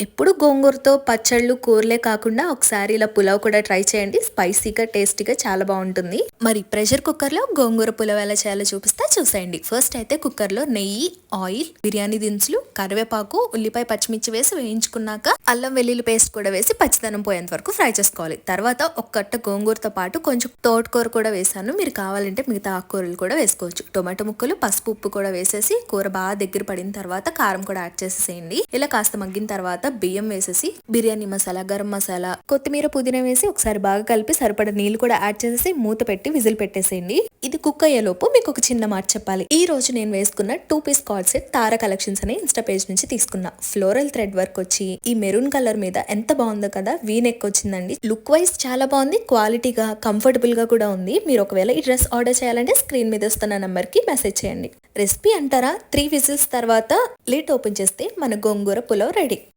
ఎప్పుడు గోంగూరతో పచ్చళ్ళు కూరలే కాకుండా ఒకసారి ఇలా పులావ్ కూడా ట్రై చేయండి. స్పైసీగా టేస్టీగా చాలా బాగుంటుంది. మరి ప్రెషర్ కుక్కర్లో గోంగూర పులావ్ ఎలా చేయాలో చూపిస్తా. చూసేయండి. ఫస్ట్ అయితే కుక్కర్లో నెయ్యి ఆయిల్ బిర్యానీ దినుసులు కరివేపాకు ఉల్లిపాయ పచ్చిమిర్చి వేసి వేయించుకున్నాక అల్లం వెల్లుల్లి పేస్ట్ కూడా వేసి పచ్చిదనం పోయేంత వరకు ఫ్రై చేసుకోవాలి. తర్వాత ఒక కట్ట గోంగూరతో పాటు కొంచెం తోటకూర కూడా వేసాను. మీరు కావాలంటే మిగతా ఆకుకూరలు కూడా వేసుకోవచ్చు. టొమాటో ముక్కలు పసుపు ఉప్పు కూడా వేసేసి కూర బాగా దగ్గర పడిన తర్వాత కారం కూడా యాడ్ చేసేసేయండి. ఇలా కాస్త మగ్గిన తర్వాత బియ్యం వేసేసి బిర్యానీ మసాలా గరం మసాలా కొత్తిమీర పుదీనా వేసి ఒకసారి బాగా కలిపి సరిపడ నీళ్ళు కూడా యాడ్ చేసేసి మూత పెట్టి విజిల్ పెట్టేసేయండి. ఇది కుక్ అయ్యేలోపు మీకు ఒక చిన్న మాట చెప్పాలి. ఈ రోజు నేను వేసుకున్న two piece co-ord set Tara collections అనే ఇన్స్టా పేజ్ నుంచి తీసుకున్నా. ఫ్లోరల్ థ్రెడ్ వర్క్ వచ్చి ఈ మెరూన్ కలర్ మీద ఎంత బాగుందో కదా వీ నెక్ వచ్చిందండి. లుక్ వైజ్ చాలా బాగుంది క్వాలిటీగా కంఫర్టబుల్గా కూడా ఉంది. మీరు ఒకవేళ ఈ డ్రెస్ ఆర్డర్ చేయాలంటే స్క్రీన్ మీద వస్తున్న నంబర్కి మెసేజ్ చేయండి. రెసిపీ అంటారా? త్రీ విజిల్స్ తర్వాత లిట్ ఓపెన్ చేస్తే మన గోంగూర పులావ్ రెడీ.